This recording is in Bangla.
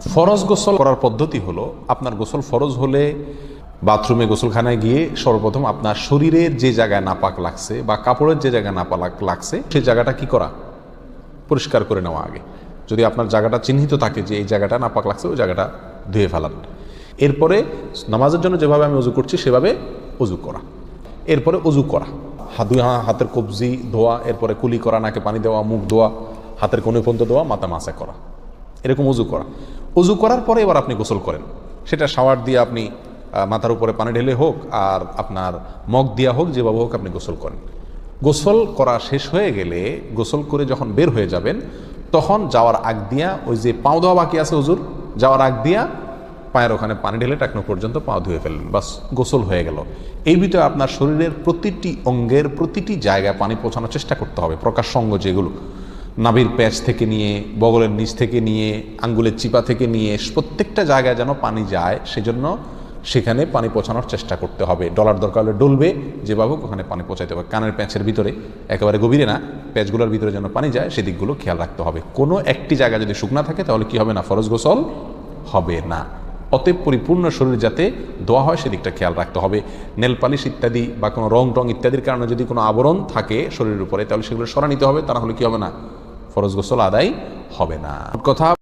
ফরজ গোসল করার পদ্ধতি হলো, আপনার গোসল ফরজ হলে বাথরুমে গোসলখানায় গিয়ে সর্বপ্রথম আপনার শরীরের যে জায়গায় নাপাক লাগছে বা কাপড়ের যে জায়গায় নাপাক লাগছে সেই জায়গাটা কি করা? পরিষ্কার করে নেওয়া আগে। যদি আপনার জায়গাটা চিহ্নিত থাকে যে এই জায়গাটা নাপাক লাগছে, ওই জায়গাটা ধুয়ে ফেলান। এরপরে নামাজের জন্য যেভাবে আমি উজু করছি, সেভাবে উজু করা। এরপরে উজু করা। হাত দুই হাতের কবজি ধোয়া, এরপরে কুলি করা, নাকে পানি দেওয়া, মুখ ধোয়া, হাতের কোণে পর্যন্ত ধোয়া, মাথা মাসা করা। এরকম উজু করা। উজু করার পরে এবার আপনি গোসল করেন। সেটা শাওয়ার দিয়ে আপনি মাথার উপরে পানি ঢেলে হোক আর আপনার মগ দিয়া হোক, যেভাবে হোক আপনি গোসল করেন। গোসল করা শেষ হয়ে গেলে গোসল করে যখন বের হয়ে যাবেন, তখন যাওয়ার আগ দিয়া ওই যে পাও দেওয়া বাকি আছে হুজুর, যাওয়ার আগ দিয়া পায়ের ওখানে পানি ঢেলে টাকনো পর্যন্ত পা ধুয়ে ফেললেন। বাস, গোসল হয়ে গেল। এই ভিতরে আপনার শরীরের প্রতিটি অঙ্গের প্রতিটি জায়গায় পানি পৌঁছানোর চেষ্টা করতে হবে, প্রকাশ অঙ্গ যেগুলো। নাভির প্যাচ থেকে নিয়ে, বগলের নিচ থেকে নিয়ে, আঙ্গুলের চিপা থেকে নিয়ে, প্রত্যেকটা জায়গায় যেন পানি যায়, সেজন্য সেখানে পানি পৌঁছানোর চেষ্টা করতে হবে। ডলার দরকার হলে ডলবে যেভাবে হোক ওখানে পানি পৌঁছাতে হবে। কানের প্যাঁচের ভিতরে, একেবারে গভীরে না, প্যাঁচগুলোর ভিতরে যেন পানি যায়, সেদিকগুলো খেয়াল রাখতে হবে। কোনো একটি জায়গা যদি শুকনা থাকে, তাহলে কি হবে না? ফরজ গোসল হবে না। অতএব পরিপূর্ণ শরীর যাতে দোয়া হয়, সেদিকটা খেয়াল রাখতে হবে। নেল পালিশ ইত্যাদি বা কোনো রং টং ইত্যাদির কারণে যদি কোনো আবরণ থাকে শরীরের উপরে, তাহলে সেগুলো সরা নিতে হবে তা হলে কি হবে না? ফরজ গোসল আদায় হবে না। কথা